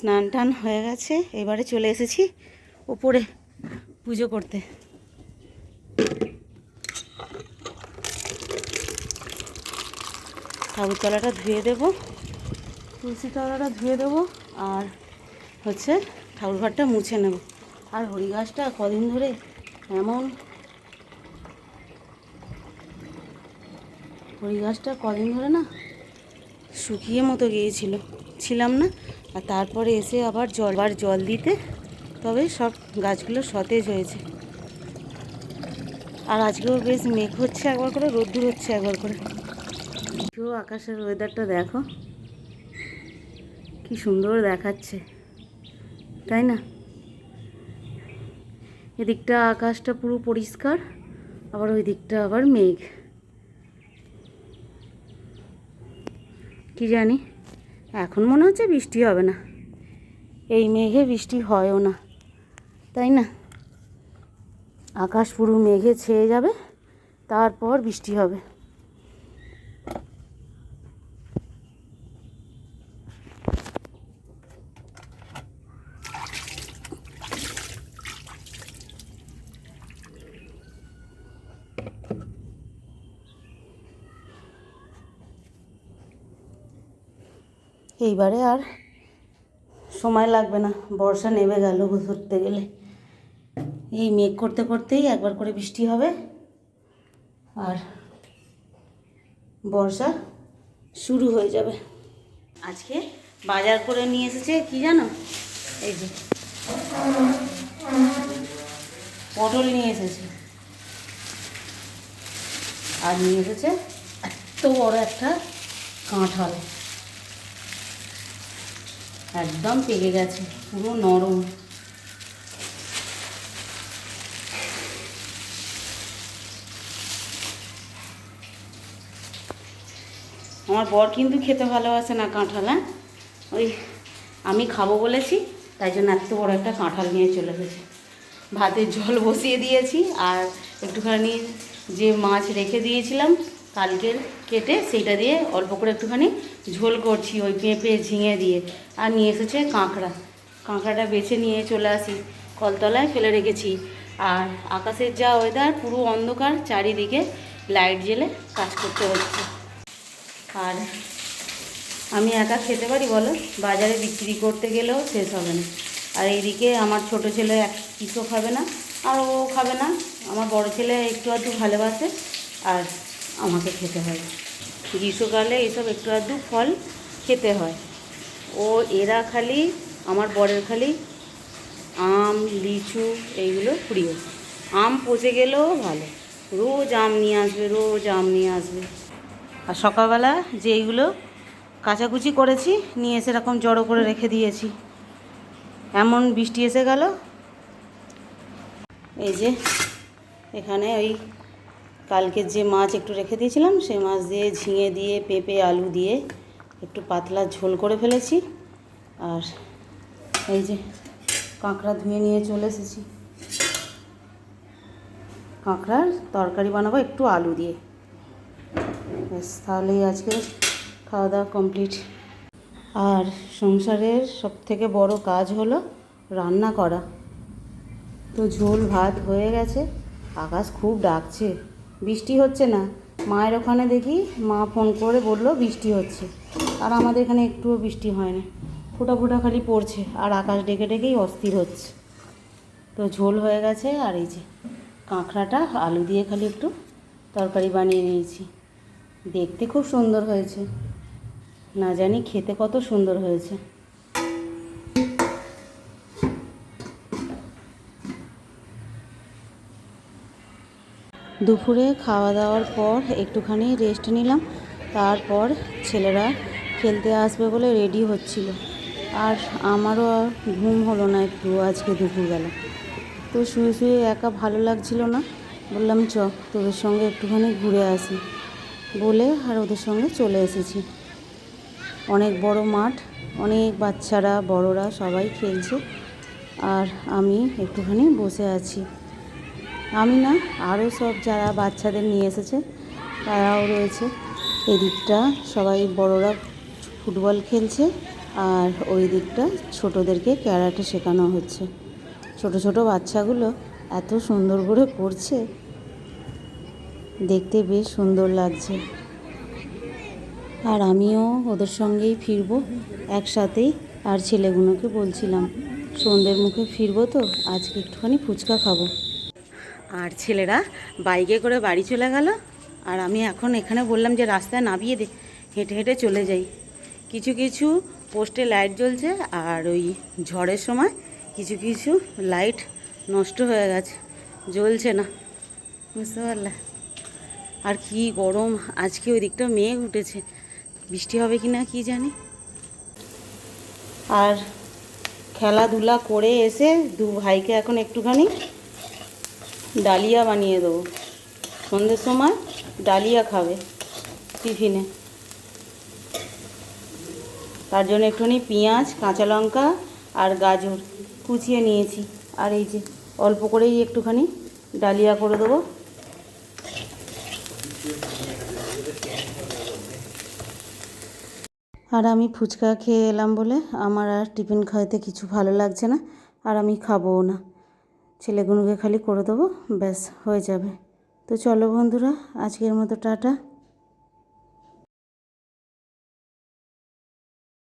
স্নান টান হয়ে গেছে। এবারে চলে এসেছি ওপরে পুজো করতে। ঠাকুর তলাটা ধুয়ে দেবো, তুলসী তলাটা ধুয়ে দেবো, আর হচ্ছে ঠাকুর ঘরটা মুছে নেব। আর হরি গাছটা কদিন ধরে এমন হরি গাছটা কদিন ধরে না শুকিয়ে মতো গিয়েছিল। ছিলাম না আর তারপরে এসে আবার জল আবার জল দিতে, তবে সব গাছগুলো সতেজ হয়েছে। আর আজকেও বেশ মেঘ হচ্ছে, একবার করে রোদ্দুর হচ্ছে, একবার করে। কেউ আকাশের ওয়েদারটা দেখো, কি সুন্দর দেখাচ্ছে, তাই না? এদিকটা আকাশটা পুরো পরিষ্কার, আবার ওই দিকটা আবার মেঘ। কি জানি? এখন মনে হচ্ছে বৃষ্টি হবে না। এই মেঘে বৃষ্টি হয়ও না, তাই না? আকাশ পুরো মেঘে ছেয়ে যাবে, তারপর বৃষ্টি হবে। এইবারে আর সময় লাগবে না। বর্ষা নেমে গেল ধরতে গেলে। এই মেঘ করতে করতেই একবার করে বৃষ্টি হবে। আর বর্ষা শুরু হয়ে যাবে। আজকে বাজার করে নিয়ে এসেছে কি জানো? এই যে পটল নিয়ে এসেছে। আর নিয়ে এসেছে এত বড় একটা কাঁঠাল। একদম পেকে গেছে, পুরো নরম। আমার বর কিন্তু খেতে ভালোবাসে না কাঁঠাল হ্যাঁ? ওই আমি খাব বলেছি, তাই জন্য এত বড় একটা কাঁঠাল নিয়ে চলে গেছে ভাতের জল বসিয়ে দিয়েছি, আর একটুখানি যে মাছ রেখে দিয়েছিলাম কালকের কেটে সেইটা দিয়ে অল্প করে একটুখানি ঝোল করছি ওই পেঁপে ঝিঙে দিয়ে। আর নিয়ে এসেছে কাঁকড়া। কাঁকড়াটা বেছে নিয়ে চলে আসি, কলতলায় ফেলে রেখেছি। আর আকাশের যা ওয়েদার পুরো অন্ধকার, চারিদিকে লাইট জ্বেলে কাজ করতে হচ্ছে। আর আমি একা খেতে পারি বলো? বাজারে বিক্রি করতে গেলেও শেষ হবে না। আর এইদিকে আমার ছোট ছেলে এক কিছু খাবে না, আর ও খাবে না। আমার বড় ছেলে একটু আধটু ভালোবাসে। আর আমাকে খেতে হয়। গ্রীষ্মকালে এইসব একটু আধটু ফল খেতে হয়। ও এরা খালি, আমার বরের খালি আম, লিচু এইগুলো প্রিয় আম পচে গেলেও ভালো। রোজ আম নিয়ে আসবে, রোজ আম নিয়ে আসবে। আর সকালবেলা যে এইগুলো কাচাকুচি করেছি, নিয়ে এসে এরকম জড়ো করে রেখে দিয়েছি। এমন বৃষ্টি এসে গেল। এই যে, এখানে ওই কালকের যে মাছ একটু রেখে দিয়েছিলাম সেই মাছ দিয়ে ঝিঙে দিয়ে, পেঁপে, আলু দিয়ে একটু পাতলা ঝোল করে ফেলেছি। আর এই যে কাঁকড়া ধুয়ে নিয়ে চলে এসেছি। কাঁকড়ার তরকারি বানাবো একটু আলু দিয়ে। ব্যাস, তাহলেই আজকে খাওয়া দাওয়া কমপ্লিট। আর সংসারের সব থেকে বড় কাজ হলো রান্না করা। তো ঝোল, ভাত হয়ে গেছে। আকাশ খুব ডাকছে। বৃষ্টি হচ্ছে না। মায়ের ওখানে দেখি মা ফোন করে বলল বৃষ্টি হচ্ছে। আর আমাদের এখানে একটুও বৃষ্টি হয় না। ফোটা ফোটা খালি পড়ছে আর আকাশ ডেকে ডেকেই অস্থির হচ্ছে। তো ঝোল হয়ে গেছে আর এই যে কাঁকড়াটা, আলু দিয়ে খালি একটু তরকারি বানিয়ে নিয়েছি। দেখতে খুব সুন্দর হয়েছে। না জানি খেতে কত সুন্দর হয়েছে। দুপুরে খাওয়া দাওয়ার পর একটুখানি রেস্ট নিলাম। তারপর ছেলেরা খেলতে আসবে বলে রেডি হচ্ছিল। আর আমারও ঘুম হলো না একটু আজকে দুপুরবেলা। তো শুয়ে শুয়ে একা ভালো লাগছিল না। বললাম, চ, তোদের সঙ্গে একটুখানি ঘুরে আসি। বলে আর ওদের সঙ্গে চলে এসেছি। অনেক বড় মাঠ, অনেক বাচ্চারা, বড়রা সবাই খেলছে। আর আমি একটুখানি বসে আছি। আমি না, আরও সব যারা বাচ্চাদের নিয়ে এসেছে, তারাও রয়েছে। এদিকটা সবাই বড়রা ফুটবল খেলছে আর ওই দিকটা ছোটোদেরকে ক্যারাটে শেখানো হচ্ছে। ছোট ছোট বাচ্চাগুলো এত সুন্দর করে করছে, দেখতে বেশ সুন্দর লাগছে। আর আমিও ওদের সঙ্গেই ফিরবো একসাথেই। আর ছেলেগুলোকে বলছিলাম, সন্ধ্যের মুখে ফিরবো তো, আজকে একটুখানি ফুচকা খাব। আর ছেলেরা বাইকে করে বাড়ি চলে গেল। আর আমি এখন এখানে বললাম যে রাস্তায় নামিয়ে দে, হেঁটে হেঁটে চলে যাই। কিছু কিছু পোস্টে লাইট জ্বলছে আর ওই ঝড়ের সময় কিছু কিছু লাইট নষ্ট হয়ে গেছে, জ্বলছে না। বুঝতে পারলে? আর কি গরম, আজকে ওই দিকটা মেঘ উঠেছে। বৃষ্টি হবে কি না কি জানি? আর খেলাধুলা করে এসে দু ভাইকে এখন একটুখানি ডালিয়া বানিয়ে দেবো। সন্ধ্যের সময় ডালিয়া খাবে টিফিনে। তার জন্য একটুখানি পেঁয়াজ, কাঁচা লঙ্কা আর গাজর কুচিয়ে নিয়েছি। আর এই যে অল্প করেই একটুখানি ডালিয়া করে দেবো। আর আমি ফুচকা খেয়ে এলাম বলে আমার আর টিফিন খাইতে কিছু ভালো লাগছে না, আর আমি খাবোও না। ছেলেগুলোকে খালি করে দেবো ব্যাস হয়ে যাবে। তো চলো বন্ধুরা আজকের মতো টাটা।